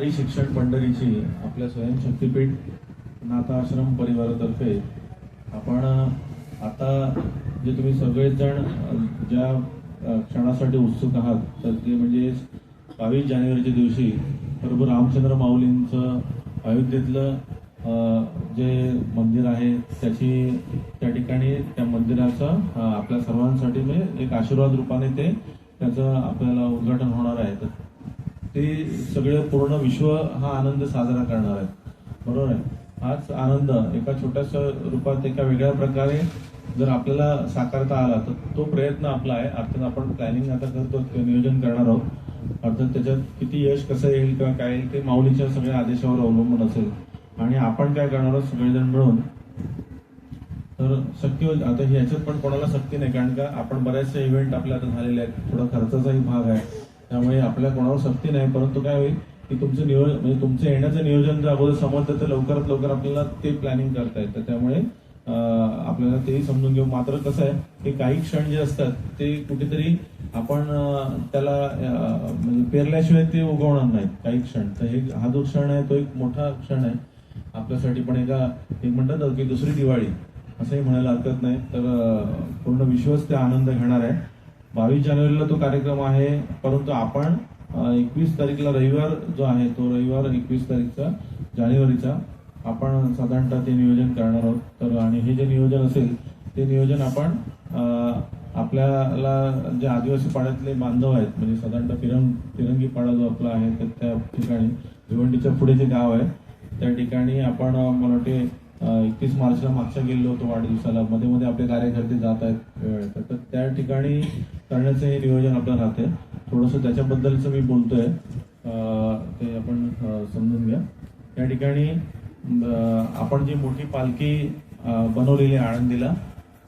नारी शिक्षण पंढरीची आपल्या स्वयंशक्तीपीठ नाथाश्रम परिवारातर्फे आपण आता जे तुम्ही सगळेजण जण ज्या क्षणासाठी उत्सुक आहात तर ते म्हणजे बावीस जानेवारीच्या दिवशी प्रभू रामचंद्र माऊलींचं अयोध्येतलं जे मंदिर आहे त्याची त्या ठिकाणी त्या मंदिराचं आपल्या सर्वांसाठी म्हणजे एक आशीर्वाद रूपाने ते त्याचं आपल्याला उद्घाटन होणार आहे. तर ते सगळं पूर्ण विश्व हा आनंद साजरा करणार आहे. बरोबर आहे? हाच आनंद एका छोट्याशा रूपात एका वेगळ्या प्रकारे जर आपल्याला साकारता आला तर तो प्रयत्न आपला आहे. अर्थात आपण प्लॅनिंग आता करतो नियोजन करणार आहोत. अर्थात त्याच्यात किती यश कसं येईल किंवा काय येईल ते माऊलीच्या सगळ्या आदेशावर अवलंबून असेल. आणि आपण काय करणार आहोत सगळेजण मिळून तर शक्य होईल. आता ह्याच्यात पण कोणाला शक्ती नाही कारण का आपण बऱ्याचशा इव्हेंट आपल्या आता झालेले आहेत. थोडा खर्चाचाही भाग आहे. त्यामुळे आपल्या कोणावर सक्ती नाही परंतु काय होईल की तुमचं नियोजन म्हणजे तुमचं येण्याचं नियोजन जर अगोदर समजलं तर लवकरात लवकर आपल्याला ते प्लॅनिंग करता येतं. त्यामुळे आपल्याला तेही समजून घेऊ. मात्र कसं आहे की काही क्षण जे असतात ते कुठेतरी आपण त्याला म्हणजे पेरल्याशिवाय ते उगवणार नाहीत काही क्षण. तर हे हा जो क्षण आहे तो एक मोठा क्षण आहे. आपल्यासाठी पण एका एक म्हणतात की दुसरी दिवाळी असंही म्हणायला हरकत नाही. तर पूर्ण विश्वच ते आनंद घेणार आहे. बावीस जानेवारीला तो कार्यक्रम आहे. परंतु आपण एकवीस तारीखला रविवार जो आहे तो रविवार एकवीस तारीखचा जानेवारीचा आपण साधारणतः ते नियोजन करणार आहोत. तर आणि हे जे नियोजन असेल ते नियोजन आपण आपल्याला जे आदिवासी पाड्यातले बांधव आहेत म्हणजे साधारणतः फिरंग फिरंगी पाडा जो आपला आहे तर त्या ठिकाणी भिवंडीच्या पुढे जे गाव आहे त्या ठिकाणी आपण मला वाटते एकतीस मार्चला मागच्या गेलो होतो वाढदिवसाला. मध्ये मध्ये आपले कार्यकर्ते जात आहेत वेळ तर त्या ठिकाणी करण्याचं हे नियोजन आपलं राहते थोडंसं त्याच्याबद्दलचं मी बोलतोय. ते आपण समजून घ्या. त्या ठिकाणी आपण जी मोठी पालखी बनवलेली आळंदीला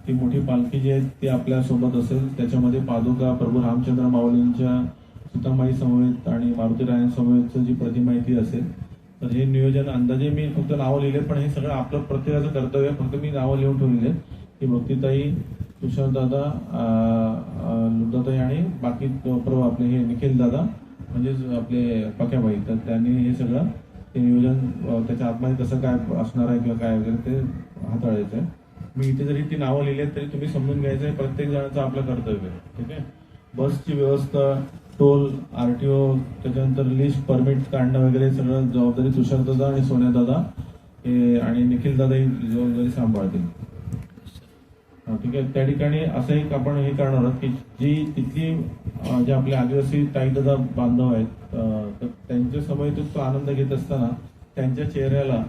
ती मोठी पालखी जी आहे ती आपल्यासोबत असेल. त्याच्यामध्ये पादुका प्रभू रामचंद्र माऊलींच्या सीतामाई समवेत आणि मारुती रायांसमवेतचं जी प्रतिमा आहे ती असेल. तर हे नियोजन अंदाजे मी फक्त नावं लिहिले पण हे सगळं आपलं प्रत्येकाचं कर्तव्य फक्त मी नावं लिहून ठेवलेली आहेत. की भक्तीताई तुषारदादा लुदाताई आणि बाकी प्रभू आपले हे निखिल दादा म्हणजेच आपले पक्याबाई. तर त्यांनी हे सगळं ते नियोजन त्याच्या आतमध्ये कसं काय असणार आहे किंवा काय वगैरे ते हाताळायचं आहे. मी इथे जरी ती नावं लिहिली आहेत तरी तुम्ही समजून घ्यायचं आहे प्रत्येक जणांचं आपलं कर्तव्य आहे. ठीक आहे? बसची व्यवस्था टोल आरटीओ त्याच्यानंतर लिस्ट परमिट काढणं वगैरे सगळं जबाबदारी तुषारदादा आणि सोन्यादादा हे आणि निखिल दादा ही जबाबदारी सांभाळतील. ठीक आहे. त्या ठिकाणी असं एक आपण हे करणार आहोत की जी तिथली जे आपले आदिवासी ताईदादा बांधव आहेत तर त्यांच्या तो आनंद घेत असताना त्यांच्या चेहऱ्याला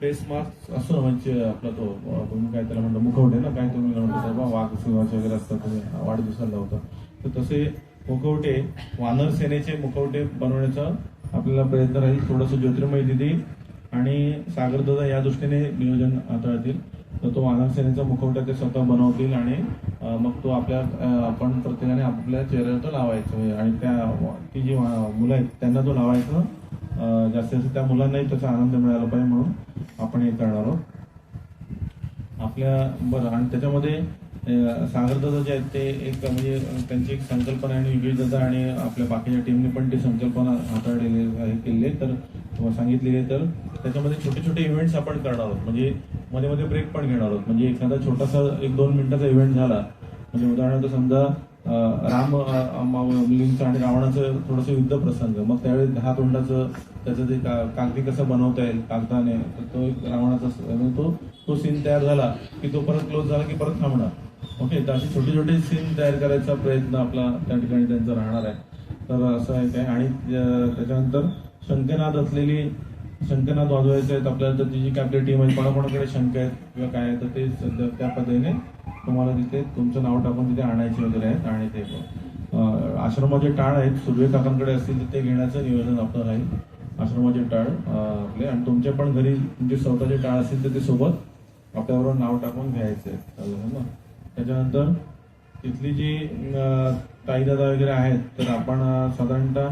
फेस मास्क असं म्हणजे आपला तो तुम्ही काय त्याला म्हणतो मुखवटे ना काय तुम्ही म्हणतो तेव्हा वाघ सिंहाचे वगैरे असतात तुम्ही वाढदिवसाला होता तर तसे मुखवटे वानर सेनेचे मुखवटे बनवण्याचा आपल्याला प्रयत्न राहील. थोडंसं ज्योतिर्मय दिदी आणि सागरदादा या दृष्टीने नियोजन हाताळतील तर तो वानर सेनेचा मुखवटा ते स्वतः बनवतील आणि मग तो आपल्या आपण प्रत्येकाने आपल्या चेहऱ्यावर तो लावायचं म्हणजे आणि त्या ती जी वा- मुलं आहेत त्यांना तो लावायचं. जास्तीत जास्त त्या मुलांनाही त्याचा आनंद मिळाला पाहिजे म्हणून आपण हे करणार आहोत. आपल्या बरं आणि त्याच्यामध्ये अं, जे आहेत ते एक म्हणजे त्यांची एक संकल्पना आणि विविधता आणि आपल्या बाकीच्या टीमने पण ती संकल्पना हाताळलेली आहे केलेली आहे. तर किंवा सांगितलेली आहे. तर त्याच्यामध्ये छोटे छोटे इव्हेंट्स आपण करणार आहोत. म्हणजे मध्ये मध्ये ब्रेक पण घेणार आहोत. म्हणजे एखादा छोटासा एक दोन मिनिटाचा इव्हेंट झाला. म्हणजे उदाहरणार्थ समजा राम मुलींचं आणि रावणाचं थोडंसं युद्ध प्रसंग. मग त्यावेळी दहा तोंडाचं त्याचं ते का कागदी कसं बनवता येईल कागदाने? तर तो एक रावणाचा तो तो सीन तयार झाला की तो परत क्लोज झाला की परत थांबणार. ओके तर असे छोटे छोटे सीन तयार करायचा प्रयत्न आपला त्या ठिकाणी त्यांचा राहणार आहे. तर असं आहे काय आणि त्याच्यानंतर शंकनाद असलेली शंकनाद वाजवायचे आहेत आपल्याला. तर ती जी काय आपली टीम आहे कोणाकोणाकडे शंका आहेत किंवा काय आहे तर ते सध्या त्या पद्धतीने तुम्हाला तिथे तुमचं नाव टाकून तिथे आणायचे वगैरे आहेत आणि ते आश्रमाचे टाळ आहेत. सुर्वे काकांकडे असतील तर ते घेण्याचं नियोजन आपलं राहील. आश्रमाचे टाळ आपले. आणि तुमच्या पण घरी तुमचे स्वतःचे टाळ असतील तर ते सोबत आपल्याबरोबर नाव टाकून घ्यायचे चालेल ना? त्याच्यानंतर तिथली जी अं, ताईदादा वगैरे आहेत तर आपण साधारणतः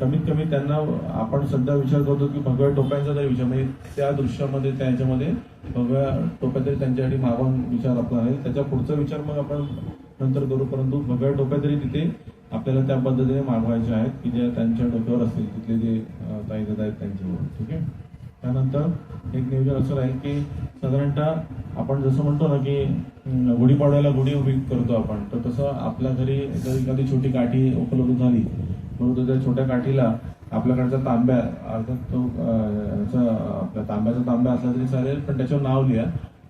कमीत कमी त्यांना आपण सध्या विचार करतो की भगव्या टोप्यांचा तरी विचार म्हणजे त्या दृश्यामध्ये त्या ह्याच्यामध्ये भगव्या टोप्या तरी त्यांच्यासाठी मागून विचार आपला आहे. त्याच्या पुढचा विचार मग आपण नंतर करू परंतु भगव्या टोप्या तरी तिथे आपल्याला त्या पद्धतीने मागवायच्या आहेत की ज्या त्यांच्या डोक्यावर असतील तिथले जे ताईदादा दादा आहेत त्यांच्यावर. ठीक आहे? त्यानंतर एक नियोजन असं राहील की साधारणतः आपण जसं म्हणतो ना की गुढीपाडव्याला गुढी उभी करतो आपण. तर तसं आपल्या घरी जर एखादी छोटी काठी उपलब्ध झाली परंतु त्या छोट्या काठीला आपल्याकडचा तांब्या अर्थात तो आपल्या तांब्याचा तांब्या असला तरी चालेल पण त्याच्यावर नाव लिहा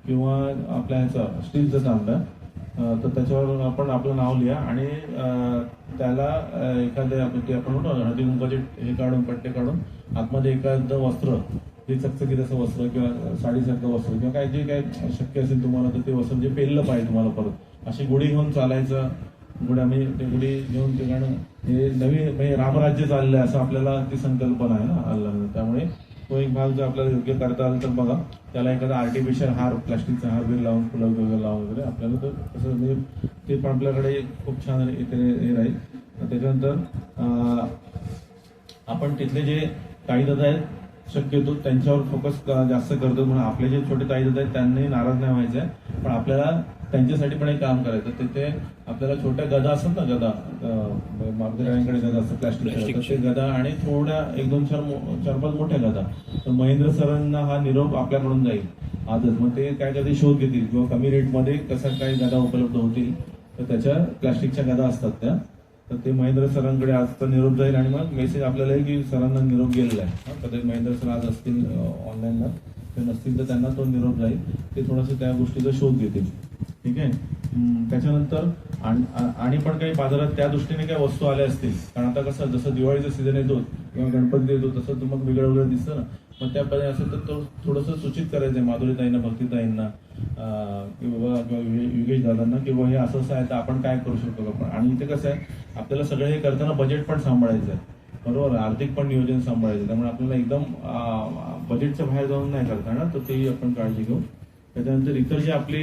किंवा आपल्या ह्याचा स्टीलचा तांब्या. तर त्याच्यावर आपण आपलं नाव लिहा आणि त्याला एखाद्या आपण म्हणतो हळदी कुंकाचे हे काढून पट्टे काढून आतमध्ये एखादं वस्त्र जे चकचकीत असं वस्त्र किंवा साडीसारखं वस्त्र किंवा काय जे काय शक्य असेल तुम्हाला तर ते वस्त्र जे पेललं पाहिजे तुम्हाला परत. अशी गुढी घेऊन चालायचं. गुढ्या म्हणजे ते गुढी घेऊन ते गाणं हे नवीन म्हणजे रामराज्य चाललं आहे असं आपल्याला ती संकल्पना आहे ना आलं त्यामुळे तो एक भाग जर आपल्याला योग्य करता आला तर बघा. त्याला एखादा आर्टिफिशियल हार प्लास्टिकचा हार बिल लावून फुलं वगैरे लावून वगैरे आपल्याला तर तसं म्हणजे ते पण आपल्याकडे खूप छान इथे हे राहील. त्याच्यानंतर आपण तिथले जे काही दादा आहेत शक्यतो त्यांच्यावर फोकस जास्त करतो म्हणून आपले जे छोटे ताई आहेत त्यांनी नाराज नाही व्हायचं आहे पण आपल्याला त्यांच्यासाठी पण एक काम करायचं तिथे आपल्याला छोट्या गदा असतात ना गदा मार्गदर्शकांकडे गदा असतात प्लास्टिक ते गदा आणि थोड्या एक दोन चार चार पाच मोठ्या गदा. तर महेंद्र सरांना हा निरोप आपल्याकडून जाईल आजच. मग ते काय कधी शोध घेतील किंवा कमी रेटमध्ये कसा काही गदा उपलब्ध होतील तर त्याच्या प्लास्टिकच्या गदा असतात त्या. तर ते महेंद्र सरांकडे आजचा निरोप जाईल आणि मग मेसेज आपल्याला की सरांना निरोप गेलेला आहे. कदाचित महेंद्र सर आज असतील ऑनलाईनला ते नसतील तर त्यांना तो निरोप जाईल. ते थोडंसं त्या गोष्टीचा शोध घेतील. ठीक आहे? त्याच्यानंतर आणि पण काही बाजारात त्या दृष्टीने काही वस्तू आल्या असतील. कारण आता कसं जसं दिवाळीचा सीझन येतो किंवा गणपती येतो तसं तर मग वेगळं वेगळं दिसतं ना. मग त्या असेल तर तो थोडंसं सूचित करायचं आहे माधुरीताईंना भक्तीताईंना की बाबा किंवा युगे- योगेश दादांना किंवा हे असं असं आहे तर आपण काय करू शकतो आपण आणि इथे कसं आहे आपल्याला सगळं हे करताना बजेट पण सांभाळायचं आहे. बरोबर? आर्थिक पण नियोजन सांभाळायचं त्यामुळे आपल्याला एकदम बजेटच्या बाहेर जाऊन नाही करता ना तर तेही आपण काळजी घेऊ. त्याच्यानंतर इतर जे आपले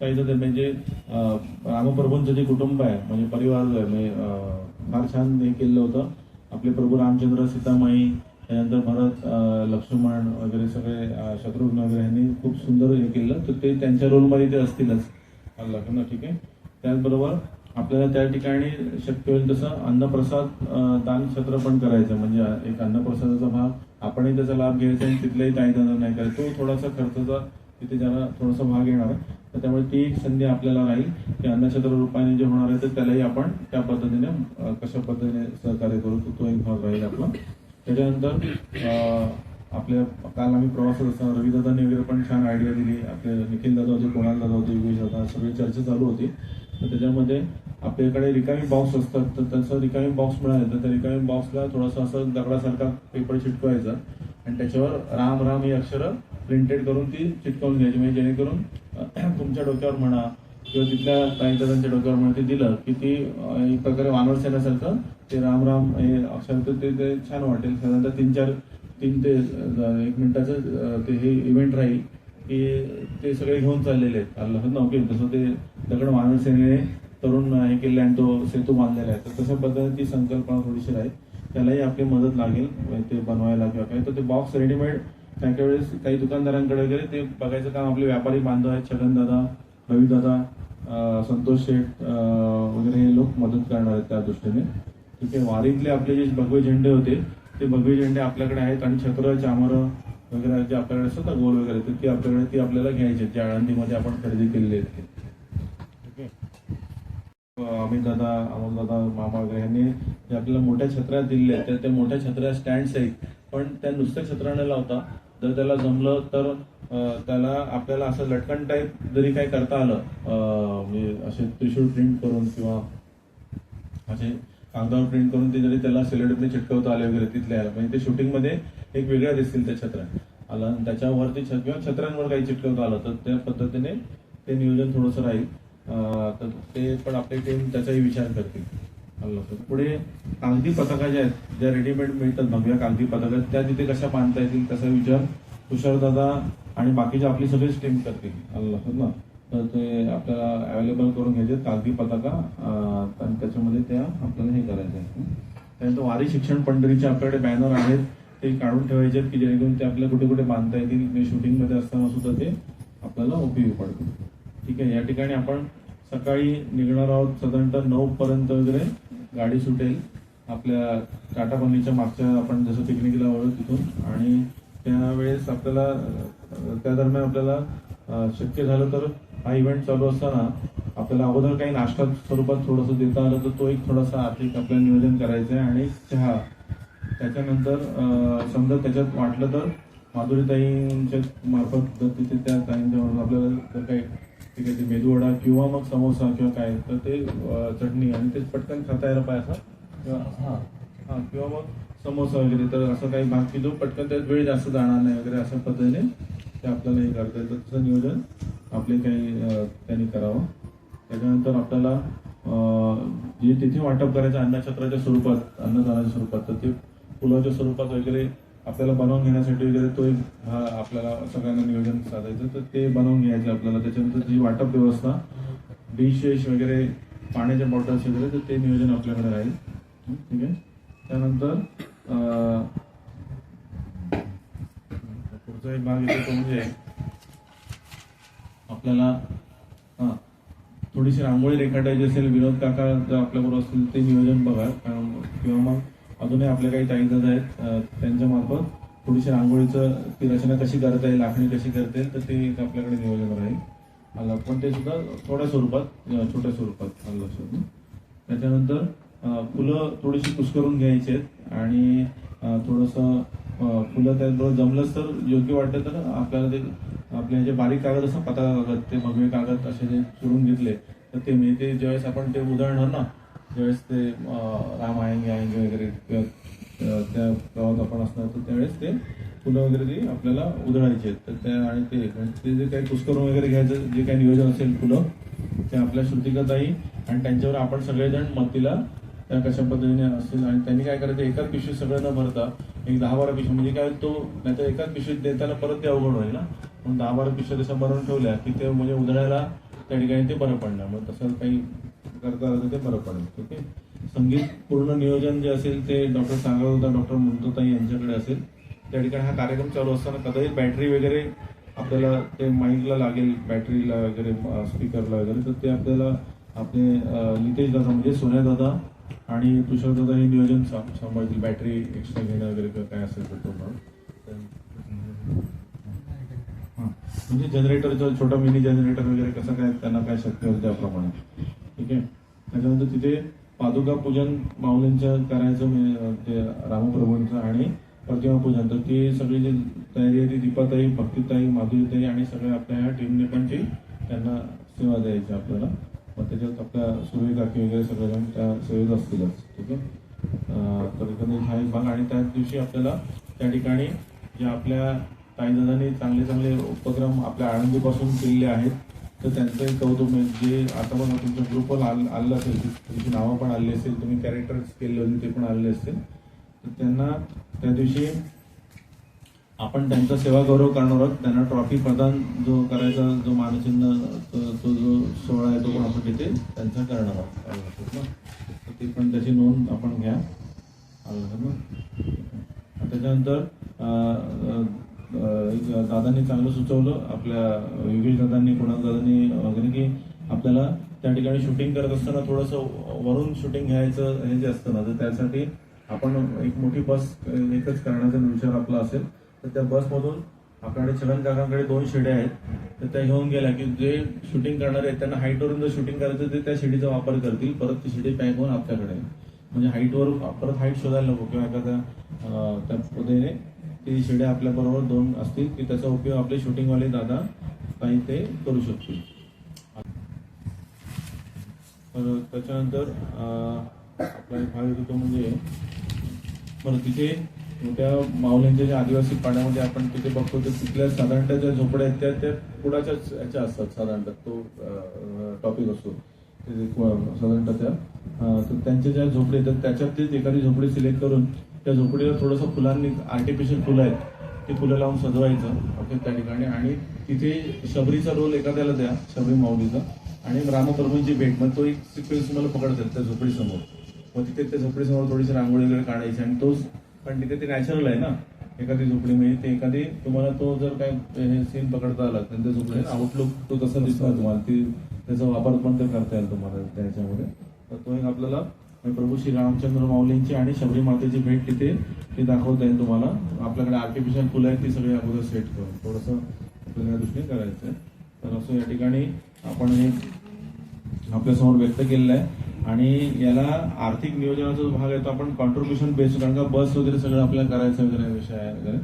काही जर म्हणजे रामप्रभूंचं जे कुटुंब आहे म्हणजे परिवार जो आहे म्हणजे फार छान हे केलेलं होतं. आपले प्रभू रामचंद्र सीतामाई त्यानंतर भरत लक्ष्मण वगैरे सगळे शत्रुघ्न वगैरे यांनी खूप सुंदर हे केलं. तर ते त्यांच्या रोलमध्ये ते असतीलच. लग्न ना? ठीक आहे. त्याचबरोबर आपल्याला त्या ठिकाणी शक्य होईल तसं अन्नप्रसाद दान क्षेत्र पण करायचं. म्हणजे एक अन्नप्रसादाचा भाग आपणही त्याचा लाभ घ्यायचा आणि तिथलाही काही जण नाही करायचं. तो थोडासा खर्चाचा तिथे ज्याला थोडासा भाग येणार आहे. तर त्यामुळे ती एक संधी आपल्याला राहील की अन्नक्षेत्र रूपाने जे होणार आहे तर त्यालाही आपण त्या पद्धतीने कशा पद्धतीने सहकार्य करू? तो एक भाग राहील आपला. त्याच्यानंतर आपल्या काल आम्ही प्रवासात असताना रवीदादांनी वगैरे पण छान आयडिया दिली. आपले निखिल दादा होते कोणाल दादा होते योगेश दादा सगळी चर्चा चालू होती. तर त्याच्यामध्ये आपल्याकडे रिकामी बॉक्स असतात. तर तसं रिकामी बॉक्स मिळाले. तर त्या रिकामी बॉक्सला थोडासा असं दगडासारखा पेपर चिटकवायचा. आणि त्याच्यावर राम राम ही अक्षरं प्रिंटेड करून ती चिटकवून घ्यायची. म्हणजे जेणेकरून तुमच्या डोक्यावर म्हणा किंवा तिथल्या काही डोक्यावर म्हणा ते दिलं की ती एक प्रकारे वानर सेनासारखं ते राम राम हे अक्षर ते ते छान वाटेल. साधारणतः तीन चार तीन ते एक मिनिटाचं ते हे इव्हेंट राहील की ते सगळे घेऊन चाललेले आहेत. अल्लाह ना ओके तसं ते दगड मानव सेनेने तरुण हे केले आणि तो सेतू बांधलेला आहे. तर तशा पद्धतीने ती संकल्पना थोडीशी राहील. त्यालाही आपली मदत लागेल म्हणजे ते बनवायला किंवा काय. तर ते बॉक्स रेडीमेड काही काही वेळेस काही दुकानदारांकडे वगैरे ते बघायचं काम आपले व्यापारी बांधव आहेत छगन दादा रवी दादा अं, संतोष शेठ वगैरे हे लोक मदत करणार आहेत त्या दृष्टीने. ठीक आहे वारीतले आपले जे भगवे झेंडे होते ते भगवे झेंडे आपल्याकडे आहेत आणि छत्र चामर वगैरे जे आपल्याकडे असतात गोल वगैरे तर ती आपल्याकडे ती आपल्याला घ्यायची आहेत, जे आळंदीमध्ये आपण खरेदी केलेली आहेत ते. ठीक आहे अमित दादा अमोल दादा मामा वगैरे यांनी जे आपल्याला मोठ्या छत्र्या दिलेल्या आहेत त्या- मोठ्या छत्र्या स्टँड आहेत. पण त्या नुसत्या छत्राने लावता जर त्याला जमलं तर त्याला आपल्याला असं लटकन टाईप जरी काही करता आलं म्हणजे असे त्रिशूळ प्रिंट करून किंवा असे कागदावर प्रिंट करून ते जरी त्याला सिलेंडरने चिटकवता आले वगैरे तिथल्या म्हणजे ते शूटिंगमध्ये एक वेगळ्या दिसतील त्या छत्र्या आला आणि त्याच्यावरती छ- किंवा छत्र्यांवर काही चिटकवता आलं तर त्या पद्धतीने ते नियोजन थोडंसं राहील. तर ते पण आपली टीम त्याचाही विचार करतील. पुढे कागदी पताका ज्या आहेत ज्या रेडीमेड मिळतात भगव्या कागदी पताका त्या तिथे कशा बांधता येतील तसा विचार? तुषार दादा आणि बाकीचे आपली सगळीच टीम करतील. आलं ना? तर ते आपल्याला अवेलेबल करून घ्यायचे कागदी पताका आणि त्याच्यामध्ये त्या आपल्याला हे करायचं आहे. त्यानंतर वारी शिक्षण पंढरीचे आपल्याकडे बॅनर आहेत. ते काढून ठेवायचे आहेत की जेणेकरून ते आपल्याला कुठे कुठे बांधता येतील. शूटिंगमध्ये असताना सुद्धा ते आपल्याला उपयोगी पडतील. ठीक आहे? या ठिकाणी आपण सकाळी निघणार आहोत साधारणतः नऊ पर्यंत वगैरे गाडी सुटेल. आपल्या टाटा मागच्या आपण जसं पिकनिकला वळू तिथून. आणि त्यावेळेस आपल्याला त्या दरम्यान आपल्याला शक्य झालं तर हा इव्हेंट चालू असताना आपल्याला अगोदर काही नाश्ता स्वरूपात थोडंसं देता आलं तर तो एक थोडासा आर्थिक आपल्याला नियोजन करायचं आहे आणि चहा. त्याच्यानंतर समजा त्याच्यात वाटलं तर माधुरीताईंच्या मार्फत जर तिथे त्या ताईंच्या आपल्याला जर काही ठीक आहे ते मेदूवडा किंवा मग समोसा किंवा काय तर ते चटणी आणि ते पटकन खाता यायला पाहिजे असं? किंवा हां. हां किंवा मग समोसा वगैरे तर असं काही भाग की जो पटकन त्यात वेळ जास्त जाणार नाही वगैरे अशा पद्धतीने ते आपल्याला हे करता येतं. तसं नियोजन आपले काही त्यांनी करावं. त्याच्यानंतर आपल्याला जे तिथे वाटप करायचं अन्नछत्राच्या स्वरूपात अन्नदानाच्या स्वरूपात तर ते फुलाच्या स्वरूपात वगैरे आपल्याला बनवून घेण्यासाठी वगैरे तो एक हा आपल्याला सगळ्यांना नियोजन साधायचं तर ते बनवून घ्यायचं आपल्याला. त्याच्यानंतर जी वाटप व्यवस्था डिशेश वगैरे पाण्याच्या बॉटल्स वगैरे तर ते नियोजन आपल्याकडे राहील. ठीक आहे? त्यानंतर पुढचा एक भाग येतो तो म्हणजे आपल्याला हां थोडीशी रांगोळी रेखाटायची असेल विनोद काका जर आपल्याबरोबर असतील ते नियोजन बघा. किंवा मग अजूनही आपल्या काही ताईदाद आहेत त्यांच्या मार्फत थोडीशी रांगोळीचं ती रचना कशी करता येईल आखणी कशी करता येईल तर ते एक आपल्याकडे नियोजन राहील. आलं पण ते सुद्धा थोड्या स्वरूपात छोट्या स्वरूपात आलं लक्षात त्याच्यानंतर फुलं थोडीशी कुस्करून घ्यायची आहेत आणि थोडंसं फुलं त्याबरोबर जमलंच तर योग्य वाटलं तर आपल्याला ते आपले जे बारीक कागद असतात पातळ कागद ते भगवे कागद असे जे चुरून घेतले तर ते मिळते ज्यावेळेस आपण ते उदाहरणार ना ज्यावेळेस ते रामायण राम वगैरे किंवा त्या गावात आपण असणार तर त्यावेळेस ते फुलं वगैरे ती आपल्याला उधळायची आहेत. तर त्या आणि ते ते जे काही पुष्करून वगैरे घ्यायचं जे काही नियोजन असेल फुलं ते आपल्या श्रुतिकताई आणि त्यांच्यावर आपण सगळेजण मतीला त्या कशा पद्धतीने असेल आणि त्यांनी काय करायचं एकाच पिशवीत सगळं न भरता एक दहा बारा पिशवी म्हणजे काय तो नाही तर एकाच पिशवीत देताना परत ते अवघड होईल ना. म्हणून दहा बारा पिशव्या तशा भरून ठेवल्या की ते म्हणजे उधळायला त्या ठिकाणी ते बरं पडणार. मग तसं काही करता आलं ते बरं पडेल ठीक आहे? संगीत पूर्ण नियोजन जे असेल ते डॉक्टर सांगत होता डॉक्टर मुंतोताई यांच्याकडे असेल. त्या ठिकाणी हा कार्यक्रम चालू असताना कदाचित बॅटरी वगैरे आपल्याला ते माईकला लागेल बॅटरीला वगैरे स्पीकरला वगैरे तर ते आपल्याला आपले नितेश दादा म्हणजे सोन्या दादा आणि तुषार दादा हे नियोजन सांभाळतील. बॅटरी एक्स्ट्रा घेणं वगैरे काय असेल तर तो म्हणजे जनरेटरचा छोटा मिनी जनरेटर वगैरे कसं काय त्यांना काय शक्य होईल त्याप्रमाणे? ठीक आहे? त्याच्यानंतर तिथे पादुका पूजन माऊलींच्या करायचं म्हणजे ते रामप्रभूंचं आणि प्रतिमा पूजन. तर ती सगळी जी तयारी आहे ती दीपाताई भक्तीताई माधुरीताई आणि सगळ्या आपल्या ह्या टीमने पण ती त्यांना सेवा द्यायची आपल्याला. मग त्याच्यात आपल्या सुरई काकी वगैरे सगळेजण त्या सेवेत असतीलच ठीक आहे? तर एकंदरीत हा एक भाग. आणि त्याच दिवशी आपल्याला त्या ठिकाणी जे आपल्या काही जणांनी चांगले चांगले उपक्रम आपल्या आळंदीपासून केलेले आहेत तर त्यांचं कौतुक आहे जे आता पण तुमच्या ग्रुपवर आल आलं असेल तुमची नावं पण आली असेल तुम्ही कॅरेक्टर्स केले होते ते पण आलेले असतील तर त्यांना त्या दिवशी आपण त्यांचा सेवा गौरव करणार आहोत त्यांना ट्रॉफी प्रदान जो करायचा जो मानचिन्ह तो जो सोहळा आहे तो पण आपण तिथे त्यांचा करणार आहोत ना? तर ते पण त्याची नोंद आपण घ्या आलं ना? त्याच्यानंतर दादांनी चांगलं सुचवलं. आपल्या योगेश दादांनी कुणाल दादांनी वगैरे की आपल्याला त्या ठिकाणी शूटिंग करत असताना थोडंसं वरून शूटिंग घ्यायचं हे जे असतं ना तर त्यासाठी आपण एक मोठी बस एकच करण्याचा विचार आपला असेल तर त्या बसमधून आपल्याकडे छगन काकांकडे दोन शिड्या आहेत. तर त्या घेऊन गेल्या की जे शूटिंग करणारे आहेत त्यांना हाईटवरून जर शूटिंग करायचं ते त्या शिडीचा वापर करतील. परत ती शिडी पॅक होऊन आपल्याकडे. म्हणजे हाईटवर परत हाईट शोधायला नको किंवा एखाद्या त्या पद्धतीने ती शिड्या आपल्याबरोबर दोन असतील की त्याचा उपयोग आपले शूटिंगवाले दादा काही ते करू शकतील. तर त्याच्यानंतर अं, आपला एक भाग येतो तो म्हणजे बरं तिथे मोठ्या माऊलींच्या ज्या आदिवासी पाण्यामध्ये आपण तिथे बघतो तर तिथल्या साधारणतः ज्या झोपड्या आहेत त्या त्या कुडाच्याच याच्या असतात साधारणतः तो टॉपिक असतो. साधारणतः त्या तर त्यांच्या ज्या झोपडे आहेत त्याच्यातलीच एखादी झोपडी सिलेक्ट करून त्या झोपडीला थोडंसं फुलांनी आर्टिफिशियल फुलं आहेत ती फुलं लावून सजवायचं ओके त्या ठिकाणी. आणि तिथे शबरीचा रोल एखाद्याला द्या शबरी माऊलीचा. आणि रामप्रभूंची भेट मग तो एक सिक्वेन्स तुम्हाला पकडतात त्या झोपडीसमोर. मग तिथे त्या झोपडीसमोर थोडीशी रांगोळी वगैरे काढायची आणि तोच पण तिथे ते नॅचरल आहे ना एखादी झोपडी. म्हणजे ते एखादी तुम्हाला तो जर काय सीन पकडता आला तर त्या झोपडी आउटलुक तो तसा दिसणार तुम्हाला. ती त्याचा वापर पण ते करता येईल तुम्हाला त्याच्यामध्ये. तर तो एक आपल्याला प्रभू श्री रामचंद्र माऊलींची आणि शबरी मातेची भेट तिथे ते दाखवता येईल तुम्हाला. आपल्याकडे आर्टिफिशियल फुलं आहेत ती सगळी अगोदर सेट करून. थोडंसं आपल्याला दृष्टीने करायचं आहे. तर असं या ठिकाणी आपण हे आपल्यासमोर व्यक्त केलेलं आहे. आणि याला आर्थिक नियोजनाचा जो भाग आहे तो आपण कॉन्ट्रीब्युशन बेस्ड कारण का बस वगैरे सगळं आपल्याला करायचं वगैरे विषय आहे वगैरे.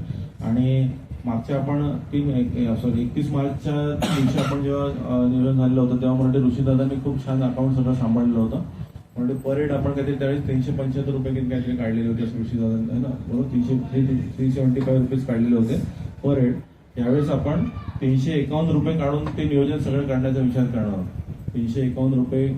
आणि मागच्या आपण तीन सॉरी एकतीस मार्चच्या दिवशी आपण जेव्हा नियोजन झालेलं होतं तेव्हा मराठी ऋषीदादांनी खूप छान अकाउंट सगळं सांभाळलं होतं. म्हणजे पर हेड आपण काहीतरी त्यावेळेस तीनशे पंच्याहत्तर रुपये किती काहीतरी काढलेले होते असं ऋषीदादांनी है ना? बरोबर? तीनशे थ्री सेवन्टी फाईव्ह रुपीज काढलेले होते पर हेड यावेळेस आपण तीनशे एकावन्न रुपये काढून ते नियोजन सगळं काढण्याचा विचार करणार आहोत. तीनशे एकावन्न रुपये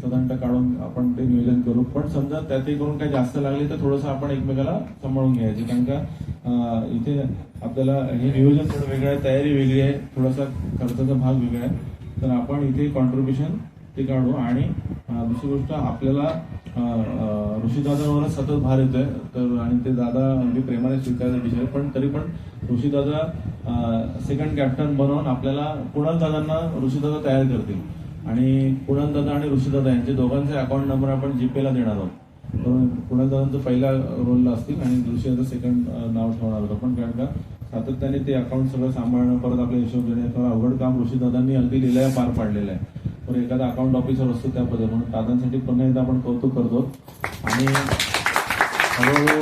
साधारणतः काढून आपण ते नियोजन करू. पण समजा त्यातही करून काही जास्त लागले तर थोडंसं आपण एकमेकाला सांभाळून घ्यायचे. कारण का इथे आपल्याला हे नियोजन थोडं वेगळं आहे तयारी वेगळी आहे थोडासा खर्चाचा भाग वेगळा आहे. तर आपण इथे कॉन्ट्रीब्युशन ते काढू आणि दुसरी गोष्ट आपल्याला अं, ऋषीदादांवरच सतत भार येतोय. तर आणि ते दादा अगदी प्रेमाने स्वीकारले विषय पण तरी पण ऋषीदादा सेकंड कॅप्टन बनवून आपल्याला कुणाल दादांना ऋषीदादा तयार करतील? आणि कुणाल दादा आणि ऋषीदादा यांचे दोघांचे अकाउंट नंबर आपण जीपेला देणार आहोत. कुणाल दादांचा पहिला रोलला असतील आणि ऋषीदादा सेकंड नाव ठेवणार होतं पण कारण का? सातत्याने ते अकाउंट सगळं सांभाळणं परत आपल्या हिशोब देणे थोडं अवघड काम ऋषीदादांनी अगदी लिहिल्या पार पाडलेलं आहे. तर एखादा अकाउंट ऑफिसर असतो त्या पद्धतीने म्हणून दादांसाठी पुन्हा एकदा आपण कौतुक करतो. आणि हळूहळू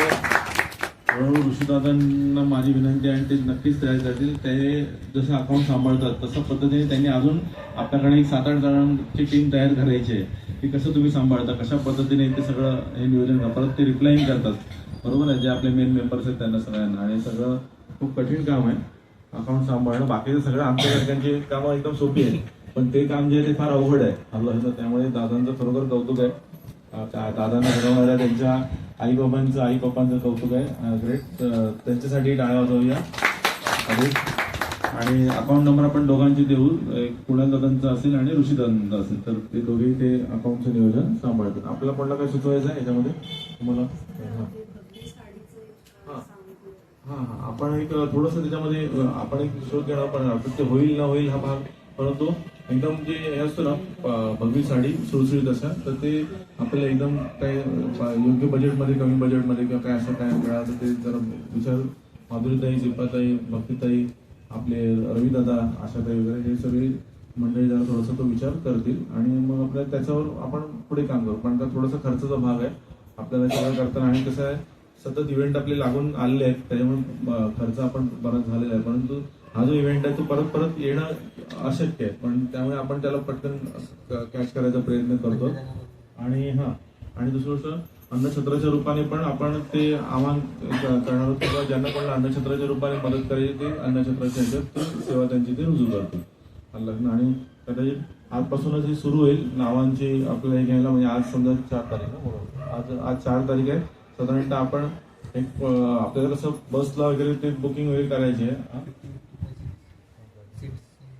हळूहळू ऋषीदादांना माझी विनंती आहे आणि ते नक्कीच तयार करतील. ते जसं अकाउंट सांभाळतात तसं पद्धतीने त्यांनी अजून आपल्याकडे एक सात आठ जणांची टीम तयार करायची आहे. की कसं तुम्ही सांभाळता कशा पद्धतीने ते सगळं हे नियोजन करतात परत ते रिप्लाईंग करतात. बरोबर आहे जे आपले मेन मेंबर्स आहेत त्यांना सगळ्यांना. आणि सगळं खूप कठीण काम आहे. अकाउंट सांभाळणं बाकीचं सगळं आमच्यासारख्यांची कामं एकदम सोपी आहेत. पण ते काम जे आहे ते फार अवघड आहे. अल्लाचं त्यामुळे दादांचं खरोखर कौतुक आहे. त्या दादांना घडवणाऱ्या त्यांच्या आई बाबांचं आई पप्पांचं कौतुक आहे. ग्रेट. त्यांच्यासाठी टाळ्या वाजवूया. आणि आणि अकाउंट नंबर आपण दोघांची देऊ. एक कुणाल दादांचा असेल आणि ऋषी दादांचा असेल. तर ते दोघे ते अकाउंटचं नियोजन सांभाळतात आपल्याला कोणाला काय सुचवायचं आहे याच्यामध्ये? तुम्हाला? हां. हां. हा हा. आपण एक थोडस त्याच्यामध्ये आपण एक शोध घेणार पण ते होईल ना होईल हा भाग. परंतु एकदम जे हे असतं ना भगवी साडी सुळसुळीत अशा तर ते आपल्याला एकदम काय योग्य बजेटमध्ये कमी बजेटमध्ये किंवा काय असं काय मिळालं ते जरा विचार माधुरीताई शिल्पाताई भक्तीताई आपले रवीदादा आशाताई वगैरे हे सगळे मंडळी जरा थोडासा तो विचार करतील आणि मग आपल्याला त्याच्यावर आपण पुढे काम करू. पण का थोडासा खर्चाचा भाग आहे. आपल्याला सगळं करताना आणि कसं आहे सतत इव्हेंट आपले लागून आलेले आहेत. त्याच्यामुळे खर्च आपण बराच झालेला आहे. परंतु हा जो इव्हेंट आहे तो परत परत येणं अशक्य आहे. पण त्यामुळे आपण त्याला पटकन कॅच करायचा प्रयत्न करतो. आणि हा आणि दुसरी गोष्ट अन्नछत्राच्या रूपाने पण आपण ते आव्हान करणार आहोत किंवा ज्यांना पण अन्नछत्राच्या रूपाने मदत करायची ते अन्नछत्राच्या ह्याच्यात सेवा त्यांची ते रुजू करतील. लग्न आणि कदाचित आजपासूनच हे सुरू होईल नावांची आपल्याला हे घ्यायला म्हणजे आज समजा चार तारीख बरोबर. आज आज चार तारीख आहे. साधारणतः आपण एक आपल्याला कसं बसला वगैरे ते बुकिंग वगैरे करायची आहे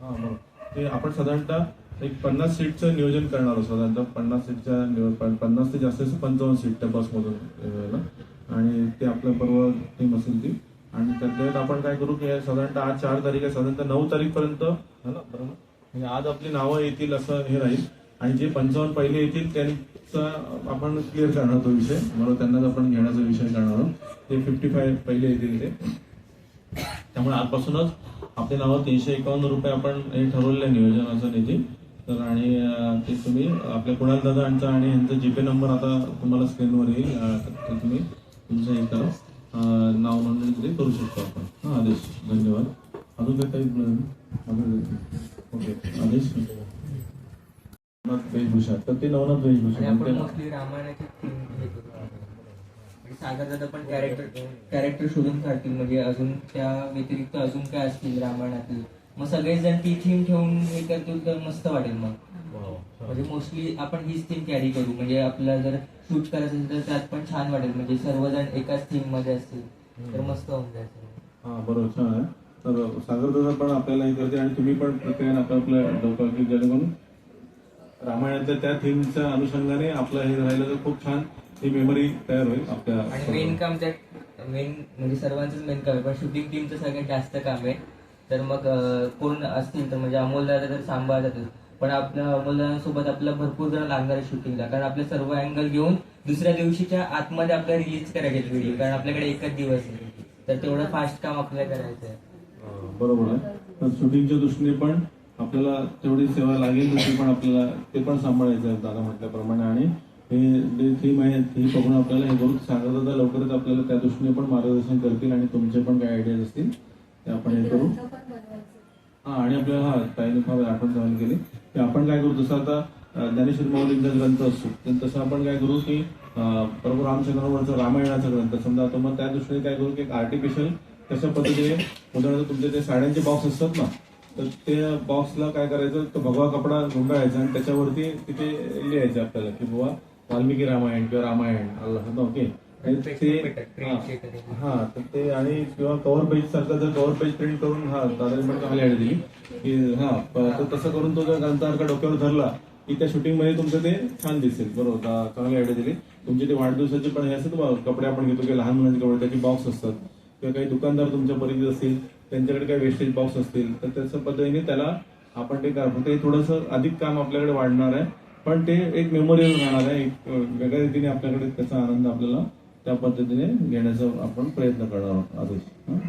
हां ते आपण साधारणतः एक पन्नास सीटचं नियोजन करणार आहोत. साधारणतः पन्नास सीटच्या निव- पन्नास ते जास्त पंचावन्न सीट त्या बसमधून आणि ते आपल्या बरोबर टीम असेल ती. आणि त्यात आपण काय करू की साधारणतः आज चार तारीख आहे. साधारणतः नऊ तारीख पर्यंत है ना बरोबर? म्हणजे आज आपली नावं येतील असं हे राहील. आणि जे पंचावन्न पहिले येतील त्यांचा आपण क्लिअर करणार तो विषय. म्हणून त्यांनाच आपण घेण्याचा विषय करणार आहोत. ते फिफ्टी फाय पहिले येतील ते. त्यामुळे आजपासूनच आपले नावं तीनशे एकावन्न रुपये आपण हे ठरवलेलं आहे नियोजनाचं निधी. तर आणि ते तुम्ही आपल्या कुणाल दादांचा आणि यांचा जीपे नंबर आता तुम्हाला स्क्रीनवर येईल. ते तुम्ही तुमचं हे करा. नाव नोंदणी तिथे करू शकतो आपण. हां आदेश. धन्यवाद. अजून काही काही अजून? ओके. आदेश. नवनाथ वेशभूषा. तर ते नवनाथ वेशभूषा. रामायणाची सागर दादा पण कॅरेक्टर कॅरेक्टर शोधून काढतील. म्हणजे अजून त्या व्यतिरिक्त अजून काय असतील रामायणातील? मग सगळेच जण ती थीम ठेवून हे करतील तर मस्त वाटेल मग. म्हणजे मोस्टली आपण हीच थीम कॅरी करू. म्हणजे आपल्याला जर शूट करायचं असेल तर त्यात पण छान वाटेल. म्हणजे सर्वजण एकाच थीममध्ये असतील तर मस्त होऊन जायचं हा बरोबर छान आहे. तर सागर दादा पण आपल्याला हे करते आणि तुम्ही पण प्रत्येकाने आपलं आपलं डोकं की जेणेकरून रामायणातल्या त्या थीमच्या अनुषंगाने आपलं हे राहिलं तर खूप छान. ही मेमरी तयार होईल आणि मेन आपल्या काम मेन म्हणजे सर्वांचंच मेन काम आहे. पण शूटिंग टीमचं सगळ्यात जास्त काम आहे. तर मग अं, कोण असतील तर म्हणजे अमोल दादा तर सांभाळतातच पण आपल्या मुलांसोबत आपल्याला भरपूर जण लागणार आहे शूटिंगला कारण आपले सर्व अँगल घेऊन दुसऱ्या दिवशीच्या आतमध्ये आपल्याला रिलीज करायचे व्हिडिओ कारण आपल्याकडे एकच दिवस आहे. तर तेवढं फास्ट काम आपल्याला करायचं आहे अं, बरोबर आहे. तर शूटिंगच्या दृष्टीने पण आपल्याला तेवढी सेवा लागेल तशी पण आपल्याला ते पण सांभाळायचं आहे दादा म्हटल्याप्रमाणे. आणि हे जे थीम आहे ती बघून आपल्याला हे करून सागर दादा लवकरच आपल्याला त्या दृष्टीने पण मार्गदर्शन करतील आणि तुमचे पण काही आयडियाज असतील ते आपण हे करू. हा आणि आपल्याला हा ताईने फार आठवण चालू केली. की आपण काय करू जसं आता ज्ञानेश्वर माऊलींचा ग्रंथ असतो तर तसं आपण काय करू की प्रभू रामचंद्रावरचा रामायणाचा ग्रंथ. समजा आता मग त्या दृष्टीने काय करू की एक आर्टिफिशियल कशा पद्धतीने उदाहरणार्थ तुमचे ते साड्यांचे बॉक्स असतात ना तर ते बॉक्सला काय करायचं तो भगवा कपडा गुंडाळायचा आणि त्याच्यावरती तिथे लिहायचं आपल्याला की बाबा वाल्मिकी रामायण किंवा रामायण आलं ओके ते हा. तर ते आणि किंवा कव्हर पेज सारखं जर कव्हर पेज प्रिंट करून हा दादाने पण चांगली आयडिया दिली. की हा तर तसं करून तो जर ग्रंथासारखा डोक्यावर धरला की त्या शूटिंगमध्ये तुमचं ते छान दिसेल. बरोबर चांगली आयडिया दिली. तुमचे ते वाढदिवसाचे पण हे असतात कपडे आपण घेतो की लहान मुलांचे कपडे त्याचे बॉक्स असतात. किंवा काही दुकानदार तुमच्या परिचित असतील त्यांच्याकडे काही वेस्टेज बॉक्स असतील तर त्याच्या पद्धतीने त्याला आपण ते करा ते थोडंसं अधिक काम आपल्याकडे वाढणार आहे. पण ते एक मेमोरियल राहणार आहे. एक वेगळ्या रीतीने आपल्याकडे त्याचा आनंद आपल्याला त्या पद्धतीने घेण्याचा आपण प्रयत्न करणार आहोत. आदेश